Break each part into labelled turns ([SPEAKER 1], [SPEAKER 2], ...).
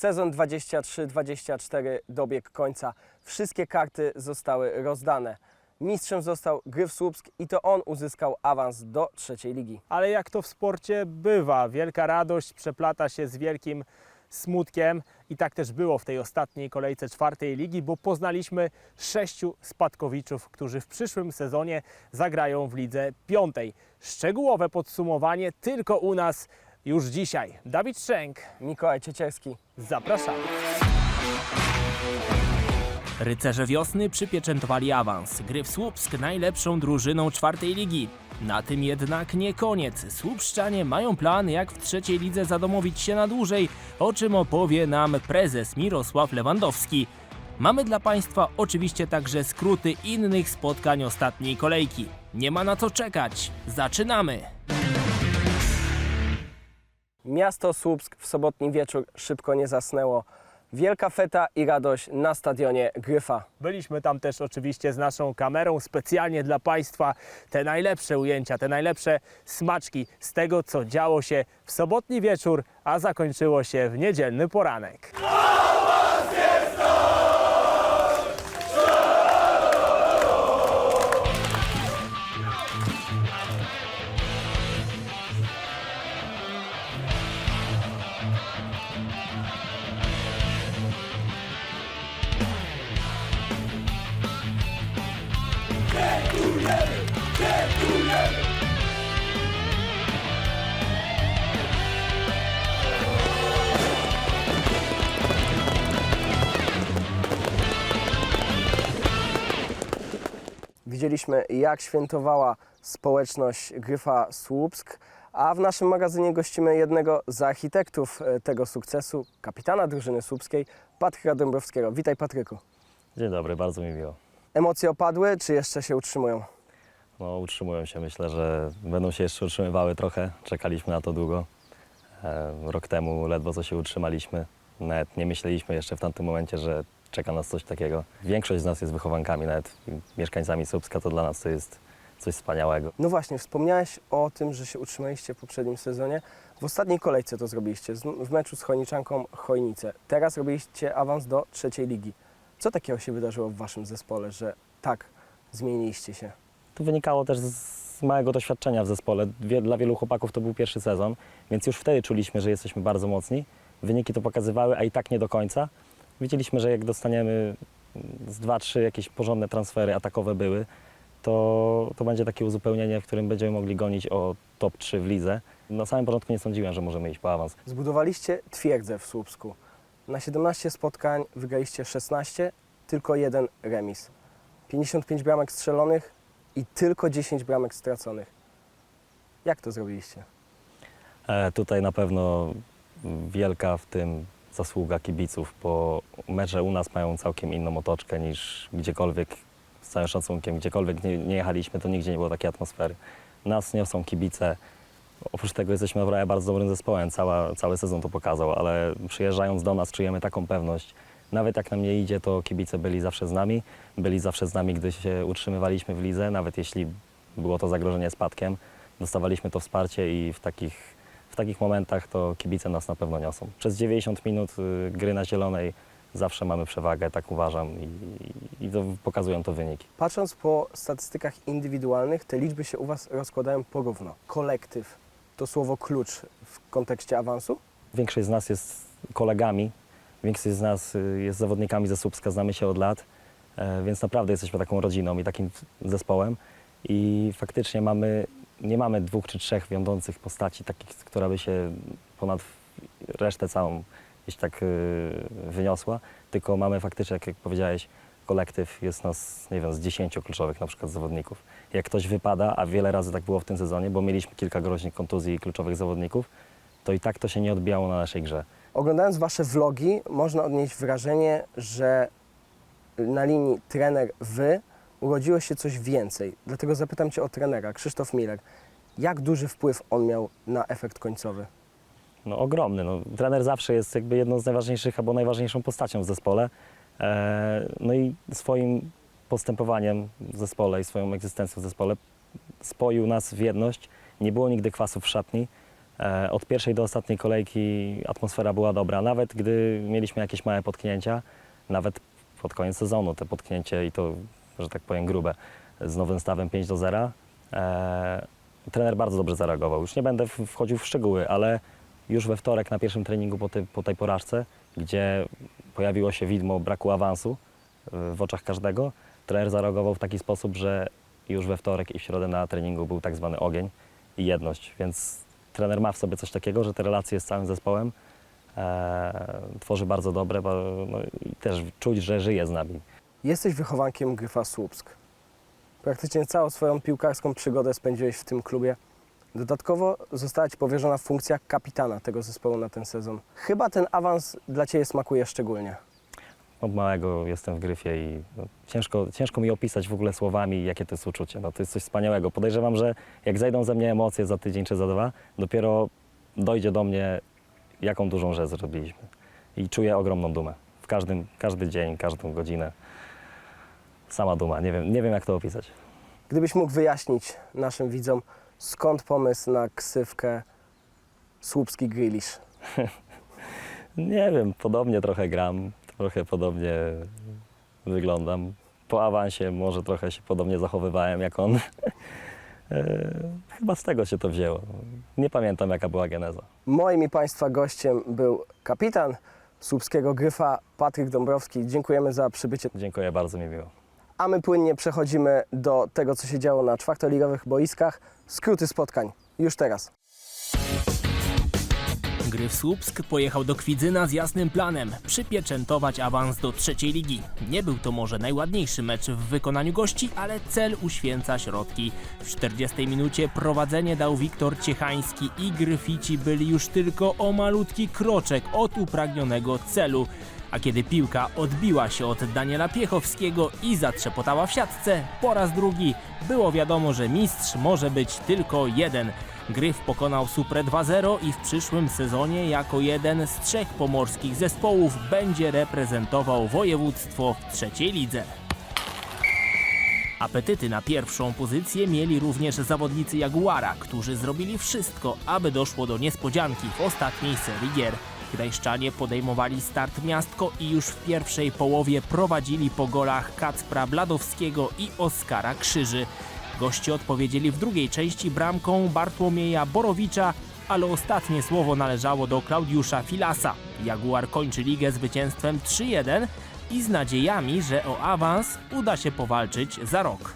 [SPEAKER 1] Sezon 23-24 dobiegł końca. Wszystkie karty zostały rozdane. Mistrzem został Gryf Słupsk i to on uzyskał awans do trzeciej ligi.
[SPEAKER 2] Ale jak to w sporcie bywa, wielka radość przeplata się z wielkim smutkiem i tak też było w tej ostatniej kolejce czwartej ligi, bo poznaliśmy sześciu spadkowiczów, którzy w przyszłym sezonie zagrają w lidze piątej. Szczegółowe podsumowanie tylko u nas już dzisiaj. Dawid Szczęk,
[SPEAKER 1] Mikołaj Ciecierski.
[SPEAKER 2] zapraszamy.
[SPEAKER 3] Rycerze Wiosny przypieczętowali awans. Gryf Słupsk najlepszą drużyną czwartej ligi. Na tym jednak nie koniec. Słupszczanie mają plan, jak w trzeciej lidze zadomowić się na dłużej, o czym opowie nam prezes Mirosław Lewandowski. Mamy dla Państwa oczywiście także skróty innych spotkań ostatniej kolejki. Nie ma na co czekać. Zaczynamy!
[SPEAKER 1] Miasto Słupsk w sobotni wieczór szybko nie zasnęło. Wielka feta i radość na stadionie Gryfa.
[SPEAKER 2] Byliśmy tam też oczywiście z naszą kamerą specjalnie dla Państwa te najlepsze ujęcia, te najlepsze smaczki z tego, co działo się w sobotni wieczór, a zakończyło się w niedzielny poranek.
[SPEAKER 1] Widzieliśmy, jak świętowała społeczność Gryfa Słupsk, a w naszym magazynie gościmy jednego z architektów e, tego sukcesu, kapitana drużyny słupskiej, Patryka Dąbrowskiego. Witaj Patryku.
[SPEAKER 4] Dzień dobry, bardzo mi miło.
[SPEAKER 1] Emocje opadły, czy jeszcze się utrzymują?
[SPEAKER 4] No, utrzymują się, myślę, że będą się jeszcze utrzymywały trochę. Czekaliśmy na to długo. E, rok temu ledwo co się utrzymaliśmy. Nawet nie myśleliśmy jeszcze w tamtym momencie, że czeka nas coś takiego. Większość z nas jest wychowankami, nawet mieszkańcami Słupska, to dla nas to jest coś wspaniałego.
[SPEAKER 1] No właśnie, wspomniałeś o tym, że się utrzymaliście w poprzednim sezonie. W ostatniej kolejce to zrobiliście, z- w meczu z Chojniczanką Chojnice. Teraz robiliście awans do trzeciej ligi. Co takiego się wydarzyło w waszym zespole, że tak zmieniliście się?
[SPEAKER 4] To wynikało też z małego doświadczenia w zespole. Wie, dla wielu chłopaków to był pierwszy sezon, więc już wtedy czuliśmy, że jesteśmy bardzo mocni. Wyniki to pokazywały, a i tak nie do końca. Wiedzieliśmy, że jak dostaniemy z dwa, trzy jakieś porządne transfery atakowe były, to, to będzie takie uzupełnienie, w którym będziemy mogli gonić o top 3 w lidze. Na samym początku nie sądziłem, że możemy iść po awans.
[SPEAKER 1] Zbudowaliście twierdzę w Słupsku. Na 17 spotkań wygraliście 16, tylko jeden remis. 55 bramek strzelonych i tylko 10 bramek straconych. Jak to zrobiliście?
[SPEAKER 4] E, tutaj na pewno wielka w tym zasługa kibiców, bo mecze u nas mają całkiem inną otoczkę niż gdziekolwiek, z całym szacunkiem, gdziekolwiek nie, nie jechaliśmy, to nigdzie nie było takiej atmosfery. Nas niosą kibice. Oprócz tego jesteśmy naprawdę bardzo dobrym zespołem, Cała, cały sezon to pokazał, ale przyjeżdżając do nas czujemy taką pewność. Nawet jak nam nie idzie, to kibice byli zawsze z nami, byli zawsze z nami, gdy się utrzymywaliśmy w lidze, nawet jeśli było to zagrożenie spadkiem, dostawaliśmy to wsparcie i w takich takich momentach to kibice nas na pewno niosą. Przez 90 minut y, gry na zielonej zawsze mamy przewagę, tak uważam i, i to pokazują to wyniki.
[SPEAKER 1] Patrząc po statystykach indywidualnych, te liczby się u Was rozkładają porówno. Kolektyw to słowo klucz w kontekście awansu?
[SPEAKER 4] Większość z nas jest kolegami, większość z nas y, jest zawodnikami ze Słupska, znamy się od lat, e, więc naprawdę jesteśmy taką rodziną i takim zespołem i faktycznie mamy, nie mamy dwóch czy trzech wiodących postaci, takich, która by się ponad resztę całą gdzieś tak y, wyniosła, tylko mamy faktycznie, jak, powiedziałeś, kolektyw, jest nas, nie wiem, z 10 kluczowych na przykład zawodników. Jak ktoś wypada, a wiele razy tak było w tym sezonie, bo mieliśmy kilka groźnych kontuzji kluczowych zawodników, to i tak to się nie odbijało na naszej grze.
[SPEAKER 1] Oglądając Wasze vlogi, można odnieść wrażenie, że na linii trener-wy urodziło się coś więcej. Dlatego zapytam Cię o trenera, Krzysztof Miller. Jak duży wpływ on miał na efekt końcowy?
[SPEAKER 4] No ogromny. No, trener zawsze jest jakby jedną z najważniejszych albo najważniejszą postacią w zespole. E, no i swoim postępowaniem w zespole i swoją egzystencją w zespole spoił nas w jedność. Nie było nigdy kwasów w szatni. E, Od pierwszej do ostatniej kolejki atmosfera była dobra, nawet gdy mieliśmy jakieś małe potknięcia, nawet pod koniec sezonu te potknięcie i to, że tak powiem, grube, z nowym stawem 5 do 0. E, trener bardzo dobrze zareagował. Już nie będę wchodził w szczegóły, ale już we wtorek na pierwszym treningu po, po tej porażce, gdzie pojawiło się widmo braku awansu y, w oczach każdego, trener zareagował w taki sposób, że już we wtorek i w środę na treningu był tak zwany ogień i jedność, więc trener ma w sobie coś takiego, że te relacje z całym zespołem e, tworzy bardzo dobre bo, no, i też czuć, że żyje z nami.
[SPEAKER 1] Jesteś wychowankiem Gryfa Słupsk. Praktycznie całą swoją piłkarską przygodę spędziłeś w tym klubie. Dodatkowo została Ci powierzona funkcja kapitana tego zespołu na ten sezon. Chyba ten awans dla Ciebie smakuje szczególnie.
[SPEAKER 4] Od małego jestem w gryfie i no, ciężko, ciężko mi opisać w ogóle słowami, jakie to jest uczucie. No, to jest coś wspaniałego. Podejrzewam, że jak zejdą ze mnie emocje za tydzień czy za dwa, dopiero dojdzie do mnie, jaką dużą rzecz zrobiliśmy. I czuję ogromną dumę. W każdym, każdy dzień, każdą godzinę. Sama duma. Nie wiem, nie wiem jak to opisać.
[SPEAKER 1] Gdybyś mógł wyjaśnić naszym widzom, skąd pomysł na ksywkę Słupski Grillish?
[SPEAKER 4] Nie wiem, podobnie trochę gram, trochę podobnie wyglądam. Po awansie może trochę się podobnie zachowywałem jak on. E, Chyba z tego się to wzięło. Nie pamiętam jaka była geneza.
[SPEAKER 1] Moim i Państwa gościem był kapitan Słupskiego Gryfa Patryk Dąbrowski. Dziękujemy za przybycie.
[SPEAKER 4] Dziękuję bardzo, mi miło.
[SPEAKER 1] A my płynnie przechodzimy do tego, co się działo na czwartoligowych boiskach. Skróty spotkań już teraz.
[SPEAKER 3] Gryf Słupsk pojechał do Kwidzyna z jasnym planem przypieczętować awans do trzeciej ligi. Nie był to może najładniejszy mecz w wykonaniu gości, ale cel uświęca środki. W 40 minucie prowadzenie dał Wiktor Ciechański i Gryfici byli już tylko o malutki kroczek od upragnionego celu. A kiedy piłka odbiła się od Daniela Piechowskiego i zatrzepotała w siatce, po raz drugi było wiadomo, że mistrz może być tylko jeden. Gryf pokonał Supre 2-0 i w przyszłym sezonie jako jeden z trzech pomorskich zespołów będzie reprezentował województwo w trzeciej lidze. Apetyty na pierwszą pozycję mieli również zawodnicy Jaguara, którzy zrobili wszystko, aby doszło do niespodzianki w ostatniej serii gier. Gdańszczanie podejmowali start miastko i już w pierwszej połowie prowadzili po golach Kacpra Bladowskiego i Oskara Krzyży. Goście odpowiedzieli w drugiej części bramką Bartłomieja Borowicza, ale ostatnie słowo należało do Klaudiusza Filasa. Jaguar kończy ligę zwycięstwem 3-1 i z nadziejami, że o awans uda się powalczyć za rok.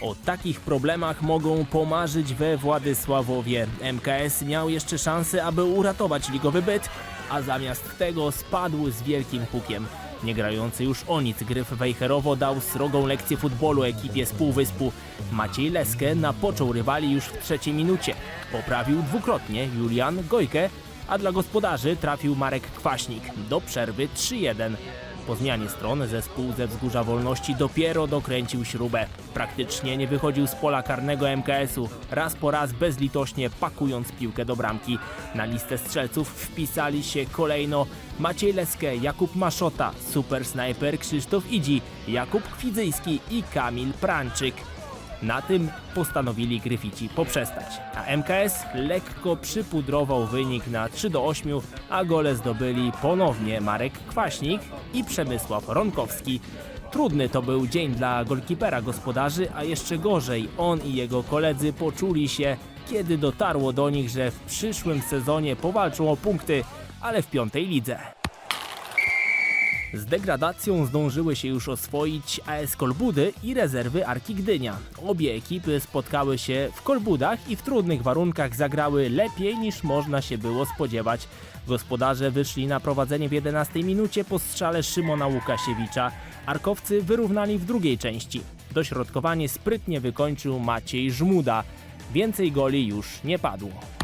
[SPEAKER 3] O takich problemach mogą pomarzyć we Władysławowie. MKS miał jeszcze szansę, aby uratować ligowy byt, a zamiast tego spadł z wielkim hukiem. Niegrający już o nic Gryf Wejherowo dał srogą lekcję futbolu ekipie z Półwyspu. Maciej Leskę napoczął rywali już w trzeciej minucie. Poprawił dwukrotnie Julian Gojkę, a dla gospodarzy trafił Marek Kwaśnik. Do przerwy 3-1. Po zmianie stron zespół ze Wzgórza Wolności dopiero dokręcił śrubę. Praktycznie nie wychodził z pola karnego MKS-u, raz po raz bezlitośnie pakując piłkę do bramki. Na listę strzelców wpisali się kolejno Maciej Leskę, Jakub Maszota, super snajper Krzysztof Idzi, Jakub Kwidzyjski i Kamil Pranczyk. Na tym postanowili Gryfici poprzestać, a MKS lekko przypudrował wynik na 3 do 8, a gole zdobyli ponownie Marek Kwaśnik i Przemysław Ronkowski. Trudny to był dzień dla golkipera gospodarzy, a jeszcze gorzej on i jego koledzy poczuli się, kiedy dotarło do nich, że w przyszłym sezonie powalczą o punkty, ale w piątej lidze. Z degradacją zdążyły się już oswoić AS Kolbudy i rezerwy Arki Gdynia. Obie ekipy spotkały się w Kolbudach i w trudnych warunkach zagrały lepiej niż można się było spodziewać. Gospodarze wyszli na prowadzenie w 11 minucie po strzale Szymona Łukasiewicza. Arkowcy wyrównali w drugiej części. Dośrodkowanie sprytnie wykończył Maciej Żmuda. Więcej goli już nie padło.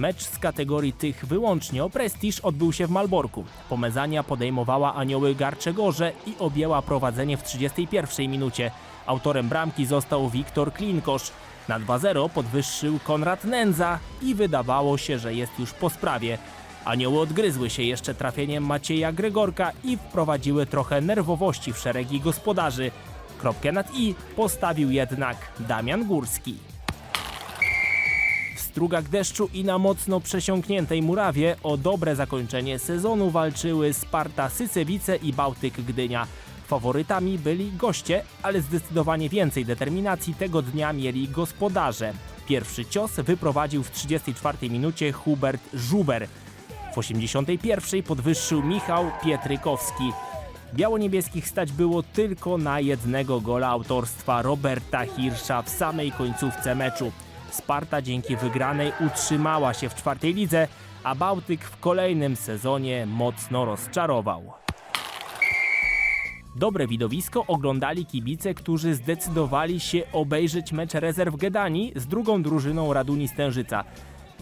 [SPEAKER 3] Mecz z kategorii tych wyłącznie o prestiż odbył się w Malborku. Pomezania podejmowała Anioły Garczegorze i objęła prowadzenie w 31 minucie. Autorem bramki został Wiktor Klinkosz. Na 2-0 podwyższył Konrad Nędza i wydawało się, że jest już po sprawie. Anioły odgryzły się jeszcze trafieniem Macieja Gregorka i wprowadziły trochę nerwowości w szeregi gospodarzy. Kropkę nad i postawił jednak Damian Górski. Strugach deszczu i na mocno przesiąkniętej murawie o dobre zakończenie sezonu walczyły Sparta Sycewice i Bałtyk Gdynia. Faworytami byli goście, ale zdecydowanie więcej determinacji tego dnia mieli gospodarze. Pierwszy cios wyprowadził w 34 minucie Hubert Żuber. W 81 podwyższył Michał Pietrykowski. Biało-niebieskich stać było tylko na jednego gola autorstwa Roberta Hirsza w samej końcówce meczu. Sparta dzięki wygranej utrzymała się w czwartej lidze, a Bałtyk w kolejnym sezonie mocno rozczarował. Dobre widowisko oglądali kibice, którzy zdecydowali się obejrzeć mecz rezerw Gedani z drugą drużyną Raduni Stężyca.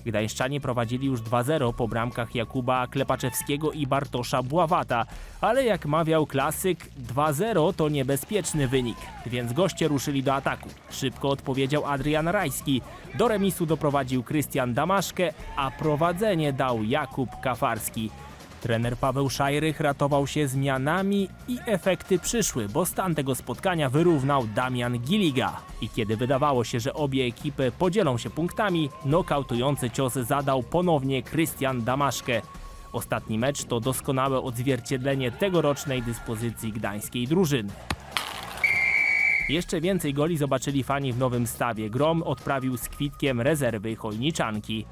[SPEAKER 3] Gdańszczanie prowadzili już 2-0 po bramkach Jakuba Klepaczewskiego i Bartosza Bławata, ale jak mawiał klasyk, 2-0 to niebezpieczny wynik, więc goście ruszyli do ataku. Szybko odpowiedział Adrian Rajski, do remisu doprowadził Krystian Damaszkę, a prowadzenie dał Jakub Kafarski. Trener Paweł Szajrych ratował się zmianami i efekty przyszły, bo stan tego spotkania wyrównał Damian Giliga. I kiedy wydawało się, że obie ekipy podzielą się punktami, nokautujący cios zadał ponownie Krystian Damaszkę. Ostatni mecz to doskonałe odzwierciedlenie tegorocznej dyspozycji gdańskiej drużyny. Jeszcze więcej goli zobaczyli fani w Nowym Stawie. Grom odprawił z kwitkiem rezerwy Chojniczanki.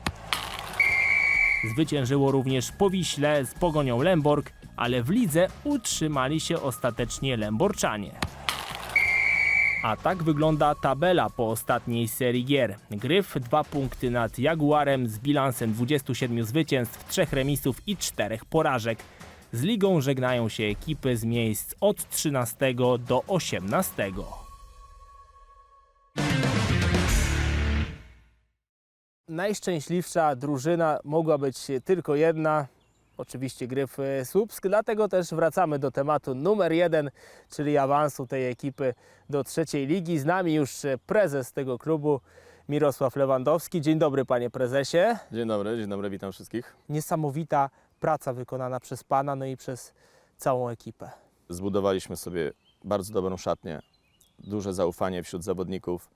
[SPEAKER 3] Zwyciężyło również Powiśle z Pogonią Lemborg, ale w lidze utrzymali się ostatecznie Lemborczanie. A tak wygląda tabela po ostatniej serii gier. Gryf dwa punkty nad Jaguarem z bilansem 27 zwycięstw, 3 remisów i 4 porażek. Z ligą żegnają się ekipy z miejsc od 13 do 18.
[SPEAKER 2] Najszczęśliwsza drużyna mogła być tylko jedna, oczywiście Gryf Słupsk, dlatego też wracamy do tematu numer jeden, czyli awansu tej ekipy do trzeciej ligi. Z nami już prezes tego klubu Mirosław Lewandowski. Dzień dobry panie prezesie.
[SPEAKER 5] Dzień dobry, dzień dobry, witam wszystkich.
[SPEAKER 2] Niesamowita praca wykonana przez pana, no i przez całą ekipę.
[SPEAKER 5] Zbudowaliśmy sobie bardzo dobrą szatnię, duże zaufanie wśród zawodników,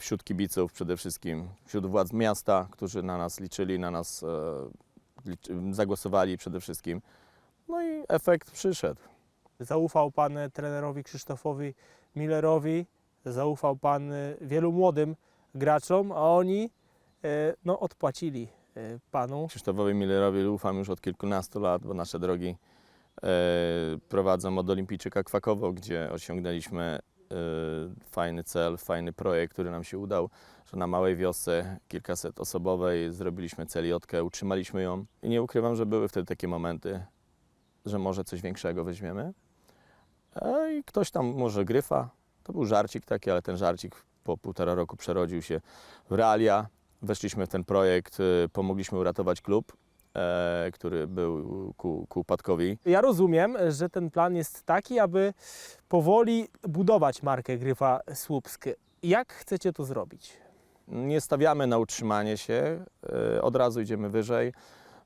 [SPEAKER 5] wśród kibiców przede wszystkim, wśród władz miasta, którzy na nas liczyli, na nas e, zagłosowali przede wszystkim. No i efekt przyszedł.
[SPEAKER 2] Zaufał pan e, trenerowi Krzysztofowi Millerowi, zaufał pan e, wielu młodym graczom, a oni e, no, odpłacili e, panu.
[SPEAKER 5] Krzysztofowi Millerowi ufam już od kilkunastu lat, bo nasze drogi e, prowadzą od Olimpijczyka Kwakowo, gdzie osiągnęliśmy e, fajny cel, fajny projekt, który nam się udał, że na małej wiosce kilkaset osobowej zrobiliśmy celiotkę, utrzymaliśmy ją i nie ukrywam, że były wtedy takie momenty, że może coś większego weźmiemy. E, I ktoś tam może gryfa, to był żarcik taki, ale ten żarcik po półtora roku przerodził się w realia. Weszliśmy w ten projekt, y, pomogliśmy uratować klub, e, który był ku, ku upadkowi.
[SPEAKER 2] Ja rozumiem, że ten plan jest taki, aby powoli budować markę Gryfa Słupsk. Jak chcecie to zrobić?
[SPEAKER 5] Nie stawiamy na utrzymanie się, e, od razu idziemy wyżej.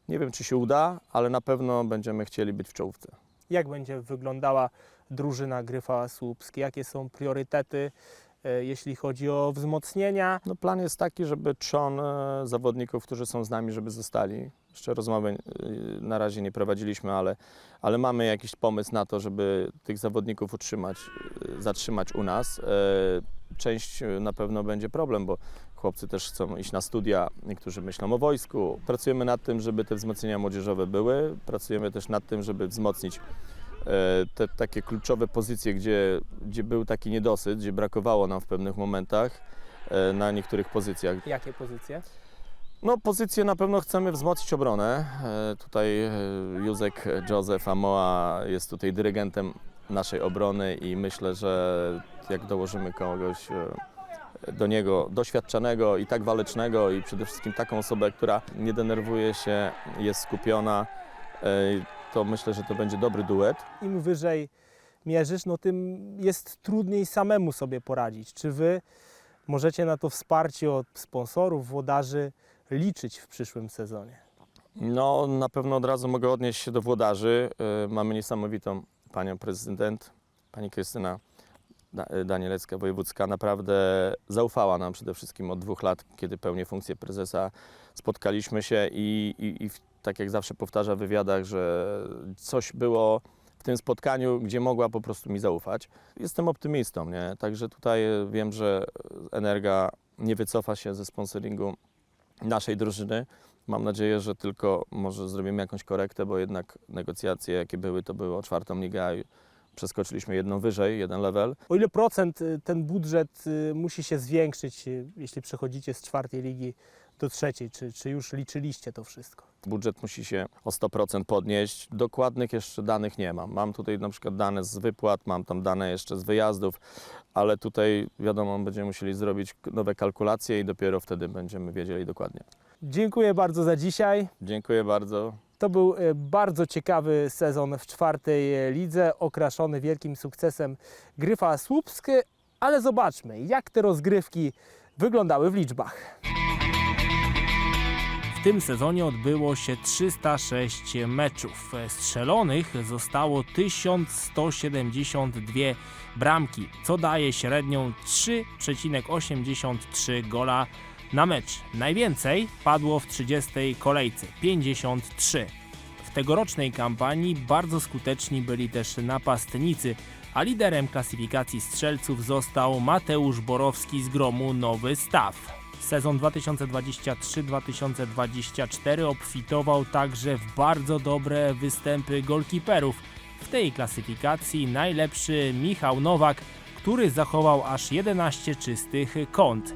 [SPEAKER 5] Nie wiem, czy się uda, ale na pewno będziemy chcieli być w czołówce.
[SPEAKER 2] Jak będzie wyglądała drużyna Gryfa Słupsk? Jakie są priorytety, e, jeśli chodzi o wzmocnienia?
[SPEAKER 5] No, plan jest taki, żeby trzon e, zawodników, którzy są z nami, żeby zostali. Jeszcze rozmowy na razie nie prowadziliśmy, ale, ale mamy jakiś pomysł na to, żeby tych zawodników utrzymać, y, zatrzymać u nas. E, Część na pewno będzie problem, bo chłopcy też chcą iść na studia, niektórzy myślą o wojsku. Pracujemy nad tym, żeby te wzmocnienia młodzieżowe były. Pracujemy też nad tym, żeby wzmocnić e, te takie kluczowe pozycje, gdzie, gdzie był taki niedosyt, gdzie brakowało nam w pewnych momentach e, na niektórych pozycjach.
[SPEAKER 2] Jakie pozycje?
[SPEAKER 5] No, pozycję na pewno chcemy wzmocnić obronę. E, Tutaj e, Józek Józef Amoa jest tutaj dyrygentem naszej obrony i myślę, że jak dołożymy kogoś e, do niego doświadczonego i tak walecznego i przede wszystkim taką osobę, która nie denerwuje się, jest skupiona, to myślę, że to będzie dobry duet.
[SPEAKER 2] Im wyżej mierzysz, no tym jest trudniej samemu sobie poradzić. Czy wy możecie na to wsparcie od sponsorów, włodarzy liczyć w przyszłym sezonie?
[SPEAKER 5] No, na pewno od razu mogę odnieść się do włodarzy. Y, Mamy niesamowitą panią prezydent, pani Krystyna Da- Danielecka Wojewódzka naprawdę zaufała nam przede wszystkim od dwóch lat, kiedy pełnię funkcję prezesa. Spotkaliśmy się i, i, i tak jak zawsze powtarza w wywiadach, że coś było w tym spotkaniu, gdzie mogła po prostu mi zaufać. Jestem optymistą, nie? Także tutaj e, wiem, że Energa nie wycofa się ze sponsoringu naszej drużyny. Mam nadzieję, że tylko może zrobimy jakąś korektę, bo jednak negocjacje, jakie były, to było czwartą ligę, a przeskoczyliśmy jedną wyżej, jeden level.
[SPEAKER 2] O ile procent y, ten budżet y, musi się zwiększyć, y, jeśli przechodzicie z czwartej ligi do trzeciej? Czy, czy już liczyliście to wszystko?
[SPEAKER 5] Budżet musi się o 100% podnieść. Dokładnych jeszcze danych nie mam. Mam tutaj na przykład dane z wypłat, mam tam dane jeszcze z wyjazdów, ale tutaj wiadomo, będziemy musieli zrobić nowe kalkulacje i dopiero wtedy będziemy wiedzieli dokładnie.
[SPEAKER 2] Dziękuję bardzo za dzisiaj.
[SPEAKER 5] Dziękuję bardzo.
[SPEAKER 2] To był e, bardzo ciekawy sezon w czwartej e, lidze, okraszony wielkim sukcesem Gryfa Słupsk, ale zobaczmy, jak te rozgrywki wyglądały w liczbach.
[SPEAKER 3] Tym sezonie odbyło się 306 meczów. Strzelonych zostało 1172 bramki, co daje średnią 3,83 gola na mecz. Najwięcej padło w 30 kolejce 53. W tegorocznej kampanii bardzo skuteczni byli też napastnicy, a liderem klasyfikacji strzelców został Mateusz Borowski z gromu Nowy Staw. Sezon 2023-2024 obfitował także w bardzo dobre występy golkiperów. W tej klasyfikacji najlepszy Michał Nowak, który zachował aż 11 czystych kąt.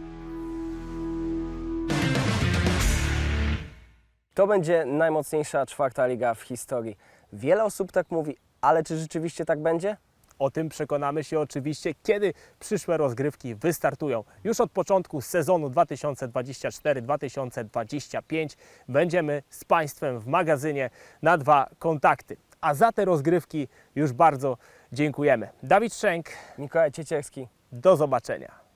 [SPEAKER 1] To będzie najmocniejsza czwarta liga w historii. Wiele osób tak mówi, ale czy rzeczywiście tak będzie?
[SPEAKER 2] O tym przekonamy się oczywiście, kiedy przyszłe rozgrywki wystartują. Już od początku sezonu 2024-2025 będziemy z Państwem w magazynie na dwa kontakty. A za te rozgrywki już bardzo dziękujemy. Dawid Szczęk,
[SPEAKER 1] Mikołaj Ciecierski,
[SPEAKER 2] do zobaczenia.